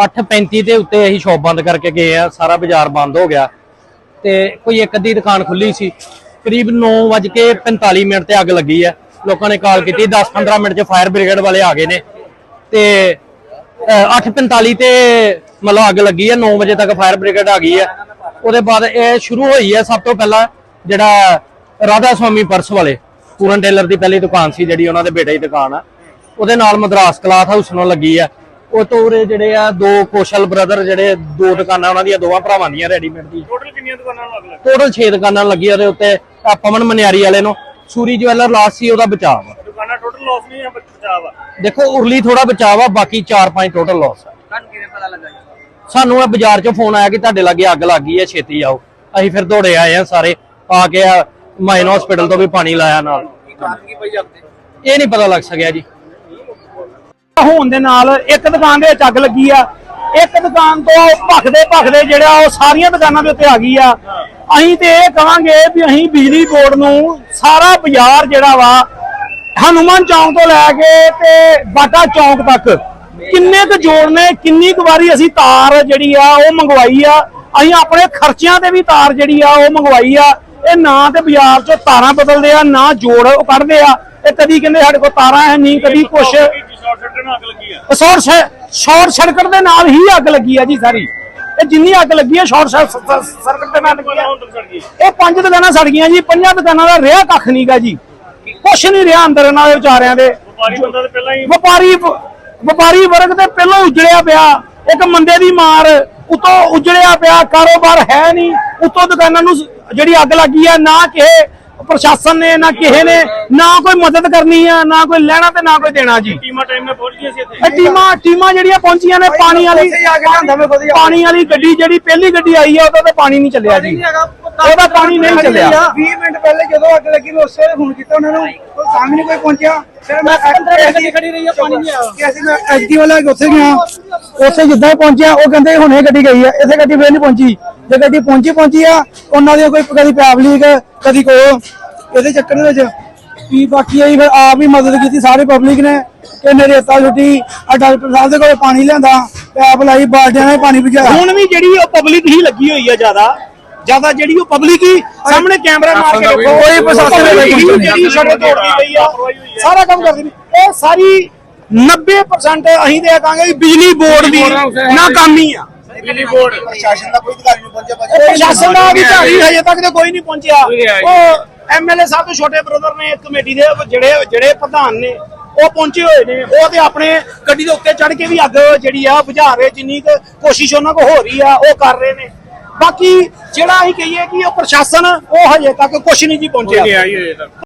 8:35 ਦੇ ਉੱਤੇ ਅਸੀਂ ਸ਼ਾਪ ਬੰਦ ਕਰਕੇ ਗਏ ਆ ਸਾਰਾ ਬਾਜ਼ਾਰ ਬੰਦ ਹੋ ਗਿਆ। ਤੇ ਕੋਈ ਇੱਕ ਅੱਧੀ ਦੁਕਾਨ ਖੁੱਲੀ ਸੀ। ਕਰੀਬ 9:45 ਮਿੰਟ ਤੇ ਅੱਗ ਲੱਗੀ ਹੈ। ਲੋਕਾਂ ਨੇ ਕਾਲ ਕੀਤੀ 10-15 ਮਿੰਟ 'ਚ ਫਾਇਰ ਬ੍ਰਿਗੇਡ ਵਾਲੇ ਆ ਗਏ ਨੇ। ਤੇ ਅਹ, 8:45 ਤੇ ਮਤਲਬ ਅੱਗ ਲੱਗੀ ਹੈ 9 ਵਜੇ ਤੱਕ ਫਾਇਰ ਬ੍ਰਿਗੇਡ ਆ ਗਈ ਹੈ। ਉਹਦੇ ਬਾਅਦ ਇਹ ਸ਼ੁਰੂ ਹੋਈ ਹੈ ਸਭ ਤੋਂ ਪਹਿਲਾਂ ਜਿਹੜਾ ਰਾਧਾ ਸਵਾਮੀ ਪਰਸ ਵਾਲੇ ਪੂਰਨ ਟੇਲਰ ਦੀ ਪਹਿਲੀ ਦੁਕਾਨ ਸੀ ਜਿਹੜੀ ਉਹਨਾਂ ਦੇ ਬੇਟੇ ਦੀ ਦੁਕਾਨ ਆ। ਉਹਦੇ ਨਾਲ ਮਦਰਾਸ ਕਲਾਥ ਹਾਊਸ ਨੂੰ ਲੱਗੀ ਆ ਉਹ ਤੋਂ ਉਰੇ ਜਿਹੜੇ ਆ ਦੋ ਕੋਸ਼ਲ ਬ੍ਰਦਰ ਜਿਹੜੇ ਦੋ ਦੁਕਾਨਾਂ ਉਹਨਾਂ ਦੀਆਂ ਦੋਵਾਂ ਭਰਾਵਾਂ ਦੀਆਂ ਰੈਡੀਮੇਡ ਦੀ। ਟੋਟਲ ਕਿੰਨੀਆਂ ਦੁਕਾਨਾਂ ਨੂੰ ਅੱਗ ਲੱਗੀ? ਟੋਟਲ 6 ਦੁਕਾਨਾਂ ਲੱਗੀਆਂ ਉਹਦੇ ਉੱਤੇ। ਆਹ ਪਵਨ ਮਨਿਆਰੀ ਵਾਲੇ ਨੂੰ ਸੂਰੀ ਜਵੈਲਰ ਲਾਸ ਸੀ ਉਹਦਾ ਬਚਾਅ ਵਾ। ਦੁਕਾਨਾਂ ਟੋਟਲ ਲਾਸ ਨਹੀਂ ਆ ਬਚਾਅ ਵਾ? ਦੇਖੋ ਉਰਲੀ ਥੋੜਾ ਬਚਾਅ ਵਾ ਬਾਕੀ 4-5 ਟੋਟਲ ਲਾਸ ਆ। ਤੁਹਾਨੂੰ ਕਿਵੇਂ ਪਤਾ ਲੱਗਾ ਜੀ? ਸਾਨੂੰ ਇਹ ਬਾਜ਼ਾਰ 'ਚੋਂ ਫੋਨ ਆਇਆ ਕਿ ਤੁਹਾਡੇ ਲਾਗੇ ਅੱਗ ਲੱਗ ਗਈ ਹੈ ਛੇਤੀ ਆਓ। ਅਸੀਂ ਫਿਰ ਦੌੜੇ ਆਏ ਆ ਸਾਰੇ ਆ ਕੇ ਆ ਮਾਈਨ ਹਸਪੀਟਲ ਤੋਂ ਵੀ ਪਾਣੀ ਲਾਇਆ ਨਾਲ। ਇਹ ਨਹੀਂ ਪਤਾ ਲੱਗ ਸਕਿਆ ਜੀ। ਹੋਣ ਦੇ ਨਾਲ ਇੱਕ ਦੁਕਾਨ ਦੇ ਵਿੱਚ ਅੱਗ ਲੱਗੀ ਆ। ਇੱਕ ਦੁਕਾਨ ਤੋਂ ਭਖਦੇ ਭਖਦੇ ਜਿਹੜਾ ਉਹ ਸਾਰੀਆਂ ਦੁਕਾਨਾਂ ਦੇ ਉੱਤੇ ਆ ਗਈ ਆ। ਅਸੀਂ ਤੇ ਇਹ ਕਵਾਂਗੇ ਵੀ ਅਸੀਂ ਬਿਜਲੀ ਬੋਰਡ ਨੂੰ ਸਾਰਾ ਬਾਜ਼ਾਰ ਜਿਹੜਾ ਵਾ ਹਨੂਮਾਨ ਚੌਂਕ ਤੋਂ ਲੈ ਕੇ ਤੇ ਬਾਟਾ ਚੌਂਕ ਤੱਕ ਕਿੰਨੇ ਕੁ ਜੋੜ ਨੇ, ਕਿੰਨੀ ਕੁ ਵਾਰੀ ਅਸੀਂ ਤਾਰ ਜਿਹੜੀ ਆ ਉਹ ਮੰਗਵਾਈ ਆ। ਅਸੀਂ ਆਪਣੇ ਖਰਚਿਆਂ ਤੇ ਵੀ ਤਾਰ ਜਿਹੜੀ ਆ ਉਹ ਮੰਗਵਾਈ ਆ। ਇਹ ਨਾ ਤੇ ਬਾਜ਼ਾਰ ਚੋਂ ਤਾਰਾਂ ਬਦਲਦੇ ਆ, ਨਾ ਜੋੜ ਉਹ ਕੱਢਦੇ ਆ। ਇਹ ਕਦੀ ਕਹਿੰਦੇ ਸਾਡੇ ਕੋਲ ਤਾਰਾਂ ਹੈ ਨਹੀਂ, ਕਦੀ ਕੁਛ ਸ਼ਾਰਟ ਸਰਕਟ ਨਾਲ ਅੱਗ ਲੱਗੀ ਆ। ਸ਼ਾਰਟ ਸ਼ਾਰਟ ਸਰਕਟ ਦੇ ਨਾਲ ਹੀ ਅੱਗ ਲੱਗੀ ਆ ਜੀ ਸਾਰੀ। ਇਹ ਜਿੰਨੀ ਅੱਗ ਲੱਗੀ ਹੈ ਸ਼ਾਰਟ ਸਰਕਟ ਦੇ ਨਾਲ ਲੱਗੀ ਆ। ਇਹ ਪੰਜ ਦੁਕਾਨਾਂ ਸੜ ਗਈਆਂ ਜੀ ਪੰਜਾਂ ਦੁਕਾਨਾਂ ਦਾ ਰਿਹਾ ਕੱਖ ਨਹੀਂਗਾ ਜੀ। ਕੁਛ ਨਹੀਂ ਰਿਹਾ ਅੰਦਰ ਇਹਨਾਂ ਦੇ ਵਿਚਾਰਿਆਂ ਦੇ। ਵਪਾਰੀ ਬੰਦਾ ਤੇ ਪਹਿਲਾਂ ਹੀ ਵਪਾਰੀ ਵਪਾਰੀ ਵਰਗ ਤੇ ਪਹਿਲਾਂ ਉਜੜਿਆ ਪਿਆ। ਇੱਕ ਮੰਦੇ ਦੀ ਮਾਰ ਉਤੋਂ ਉਜੜਿਆ ਪਿਆ। ਕਾਰੋਬਾਰ ਹੈ ਨਹੀਂ ਉਤੋਂ ਦੁਕਾਨਾਂ ਨੂੰ ਜਿਹੜੀ ਅੱਗ ਲੱਗੀ ਆ ਨਾ ਕਿਸੇ ਪ੍ਰਸ਼ਾਸਨ ਨੇ ਨਾ ਕਿਸੇ ਨੇ ਨਾ ਕੋਈ ਮਦਦ ਕਰਨੀ ਆ ਨਾ ਕੋਈ ਲੈਣਾ ਤੇ ਨਾ ਕੋਈ ਦੇਣਾ ਜੀ। ਟੀਮਾਂ ਟਾਈਮ ਨਾਲ ਪਹੁੰਚ ਗਈਆਂ ਸੀ ਇੱਥੇ? ਇਹ ਟੀਮਾਂ ਟੀਮਾਂ ਜਿਹੜੀਆਂ ਪਹੁੰਚੀਆਂ ਨੇ ਪਾਣੀ ਵਾਲੀ ਪਾਣੀ ਵਾਲੀ ਗੱਡੀ ਜਿਹੜੀ ਪਹਿਲੀ ਗੱਡੀ ਆਈ ਆ ਉਹਦਾ ਤਾਂ ਪਾਣੀ ਨਹੀਂ ਚੱਲਿਆ ਜੀ। ਉਹਦਾ ਪਾਣੀ ਨਹੀਂ ਚੱਲਿਆ। 20 ਮਿੰਟ ਪਹਿਲੇ ਜਦੋਂ ਅੱਗ ਲੱਗੀ ਮੈਂ ਉਸੇ ਵੇਲੇ ਫੋਨ ਕੀਤਾ ਉਹਨਾਂ ਨੂੰ। ਕੋਈ ਸਾਹਮਣੇ ਨਹੀਂ ਕੋਈ ਪਹੁੰਚਿਆ। ਫਿਰ ਮੈਂ 15 ਮਿੰਟ ਖੜੀ ਰਹੀ ਆ ਪਾਣੀ ਨਹੀਂ ਆਇਆ। ਕਿ ਅਸੀਂ ਮੈਂ ਐਚਡੀ ਵਾਲਾ ਉੱਥੇ ਗਿਆ। ਉੱਥੇ ਜਿੱਦਾਂ ਪਹੁੰਚਿਆ ਉਹ ਕਹਿੰਦੇ ਹੁਣੇ ਗੱਡੀ ਗਈ ਆ ਇੱਥੇ ਗੱਡੀ ਫੇਰ ਨਹੀਂ ਪਹੁੰਚੀ। ਜੇ ਗੱਡੀ ਪਹੁੰਚੀ ਪਹੁੰਚੀ ਆ। ਉਹਨਾਂ ਦੀ ਕੋਈ ਕਦੀ ਪਬਲਿਕ ਕਦੀ ਕੋ ਇਹਦੇ ਚੱਕਰ ਦੇ ਵਿੱਚ ਵੀ ਬਾਕੀ ਆਈ ਫਿਰ ਆਪ ਹੀ ਮਦਦ ਕੀਤੀ ਸਾਰੇ ਪਬਲਿਕ ਨੇ। ਕਿੰਨੇ ਰੇਤਾ ਛੁੱਟੀ ਆ ਡਾਕਟਰ ਸਾਹਿਬ ਦੇ ਕੋਲ ਪਾਣੀ ਲਿਆਂਦਾ ਪੈਪ ਲਾਈ ਬਾਲਟੀਆਂ ਨਾਲ ਪਾਣੀ ਭਜਾਇਆ। ਹੁਣ ਵੀ ਜਿਹੜੀ ਉਹ ਪਬਲਿਕ ਹੀ ਲੱਗੀ ਹੋਈ ਆ ਜ਼ਿਆਦਾ। ਜ਼ਿਆਦਾ ਜਿਹੜੀ ਉਹ ਪਬਲਿਕ ਹੀ ਸਾਹਮਣੇ ਕੈਮਰਾ ਮਾਰ ਕੇ ਦੇਖੋ। ਕੋਈ ਪ੍ਰਸ਼ਾਸਨ ਨੇ public ਹੀ ਕੋਈ ਜਿਹੜੀ ਸੜਕ ਤੋੜਦੀ ਪਈ ਆ। ਸਾਰਾ ਕੰਮ ਕਰਦੀ ਪਈ ਇਹ ਸਾਰੀ 90% ਅਸੀਂ ਇਹ ਕਹਾਂਗੇ ਬਿਜਲੀ ਬੋਰਡ ਦੀ ਨਾਕਾਮੀ ਆ। ਬਿਜਲੀ ਬੋਰਡ ਪ੍ਰਸ਼ਾਸਨ ਦਾ ਕੋਈ ਅਧਿਕਾਰੀ ਨਹੀਂ ਪਹੁੰਚਿਆ ਇਹ ਪ੍ਰਸ਼ਾਸਨ ਦਾ ਅਧਿਕਾਰੀ ਹਜੇ ਤੱਕ ਤੇ ਕੋਈ ਨਹੀਂ ਪਹੁੰਚਿਆ। ਉਹ ਐਮਐਲਏ ਸਾਹਿਬ ਦੇ ਛੋਟੇ ਬ੍ਰਦਰ ਨੇ ਕਮੇਟੀ ਦੇ ਜਿਹੜੇ ਜਿਹੜੇ ਪ੍ਰਧਾਨ ਨੇ ਉਹ ਪਹੁੰਚੇ ਹੋਏ ਨੇ। ਉਹ ਤੇ ਆਪਣੇ ਗੱਡੀ ਦੇ ਉੱਤੇ ਚੜ ਕੇ ਵੀ ਅੱਗ ਜਿਹੜੀ ਆ ਬੁਝਾ ਰਹੇ ਜਿੰਨੀ ਕੁ ਕੋਸ਼ਿਸ਼ ਉਹਨਾਂ ਕੋ ਹੋ ਰਹੀ ਆ ਉਹ ਕਰ ਰਹੇ ਨੇ। ਬਾਕੀ ਜਿਹੜਾ ਅਸੀਂ ਕਹੀਏ ਕਿ ਉਹ ਪ੍ਰਸ਼ਾਸਨ ਉਹ ਹਜੇ ਤੱਕ ਕੁਝ ਨਹੀਂ ਜੀ ਪਹੁੰਚਿਆ। ਤਾਂ